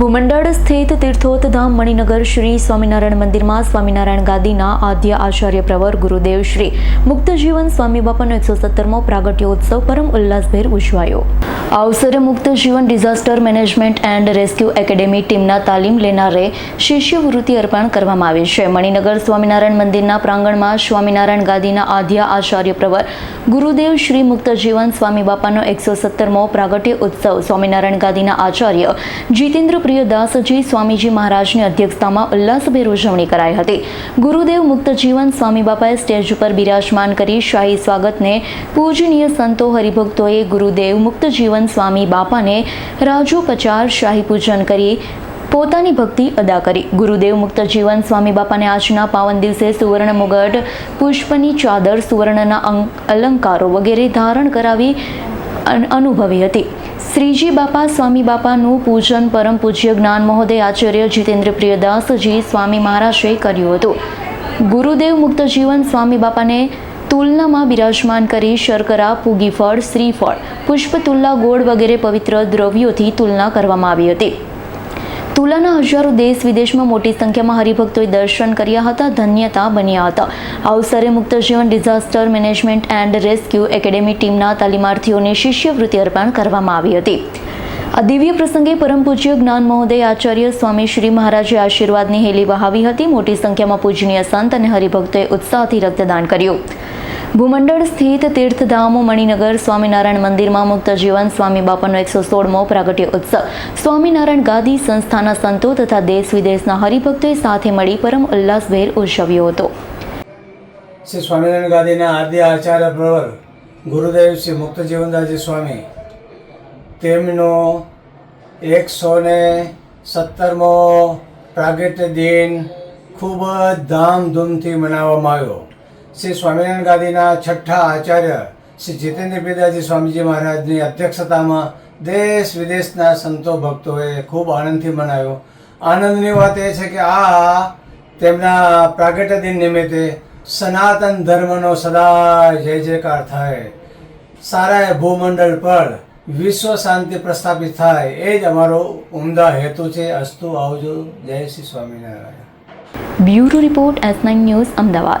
ભૂમંડળ સ્થિત તીર્થોતધામ મણિનગર શ્રી સ્વામિનારાયણ મંદિરમાં સ્વામિનારાયણ ગાદીના આદ્ય આચાર્ય પ્રવર ગુરુદેવ શ્રી મુક્તજીવન સ્વામી બાપાનો એકસો સત્તરમો પ્રાગટ્યોત્સવ પરમ ઉલ્લાસભેર ઉજવાયો. આ અવસરે Mukt Jivan disaster management and rescue academy ટીમના તાલીમ લેનારે શિષ્યવૃત્તિ અર્પણ કરવામાં આવી છે. મણિનગર સ્વામિનારાયણ મંદિરના પ્રાંગણમાં સ્વામિનારાયણ ગાદીના આદ્ય આચાર્ય પ્રવર ગુરુદેવ શ્રી મુક્તજીવન સ્વામી બાપાનો એકસો સત્તરમો પ્રાગટ્ય ઉત્સવ સ્વામિનારાયણ ગાદીના આચાર્ય જીતેન્દ્ર પ્રિયદાસજી સ્વામીજી મહારાજની અધ્યક્ષતામાં ઉલ્લાસભેર ઉજવણી કરાઈ હતી. ગુરુદેવ મુક્તજીવન સ્વામી બાપાએ સ્ટેજ ઉપર બિરાજમાન કરી શાહી સ્વાગતને પૂજનીય સંતો હરિભક્તોએ ગુરુદેવ મુક્તજીવન સ્વામી બાપાને રાજોપચાર શાહી પૂજન કરી પોતાની ભક્તિ અદા કરી. ગુરુદેવ મુક્ત જીવન સ્વામી બાપાને આજના પાવન દિવસે સુવર્ણ મુગટ, પુષ્પની ચાદર, સુવર્ણના અલંકારો વગેરે ધારણ કરાવી અનુભવી હતી. શ્રીજી બાપા, સ્વામી બાપાનું પૂજન પરમ પૂજ્ય જ્ઞાન મહોદય આચાર્ય જીતેન્દ્ર પ્રિયદાસજી સ્વામી મહારાજે કર્યું હતું. ગુરુદેવ મુક્ત જીવન સ્વામી બાપાને તુલનામાં બિરાજમાન કરી શર્કરા, પૂગીફળ, શ્રીફળ પુષ્પતુલ્લા ગોળ વગેરે પવિત્ર દ્રવ્યોથી તુલના કરવામાં આવી હતી. તુલાના હજારો દેશ વિદેશમાં મોટી સંખ્યામાં હરિભક્તોએ દર્શન કર્યા હતા, ધન્યતા બન્યા હતા. આ અવસરે Mukt Jivan, disaster management and rescue academy ટીમના તાલીમાર્થીઓને શિષ્યવૃત્તિ અર્પણ કરવામાં આવી હતી. આ દિવ્ય પ્રસંગે પરમ પૂજ્ય જ્ઞાન મહોદય આચાર્ય સ્વામી શ્રી મહારાજે આશીર્વાદની હેલી વહાવી હતી. મોટી સંખ્યામાં પૂજનીય સંત અને હરિભક્તોએ ઉત્સાહથી રક્તદાન કર્યું. ભૂમંડળ સ્થિત તીર્થધામો મણિનગર સ્વામિનારાયણ મંદિરમાં મુક્ત જીવન સ્વામી બાપાનો એકસો સોળમો પ્રાગટ્ય ઉત્સવ. સ્વામિનારાયણ ગાદી સંસ્થાના સંતો તથા દેશ વિદેશના હરિભક્તોએ સાથે મળી પરમ ઉલ્લાસભેર ઉજવ્યો હતો. શ્રી સ્વામિનારાયણ ગાદીના આદ્ય આચાર્ય પ્રવર ગુરુદેવ શ્રી મુક્ત જીવનદાસજી સ્વામી, તેમનો એકસો ને સત્તરમો પ્રાગટ્ય દિન ખૂબ જ ધામધૂમથી મનાવવામાં આવ્યો. શ્રી સ્વામિનારાયણ ગાદીના છઠ્ઠા આચાર્ય શ્રી જીતેન્દ્ર પ્રિયદાસજી સ્વામીજી મહારાજની અધ્યક્ષતામાં દેશ વિદેશના સંતો ભક્તોએ ખૂબ આનંદથી મનાવ્યો. આનંદની વાત એ છે કે આ તેમના પ્રાગટ્ય દિન નિમિત્તે સનાતન ધર્મનો સદા જય જયકાર થાય. સારા ભૂમંડળ પર વિશ્વ શાંતિ પ્રસ્થાપિત થાય. એ જ અમારો ઉમદા હેતુ છે. અસ્તુ આવજો. જય Shri Swaminarayan. Bureau report S nine news Ahmedabad.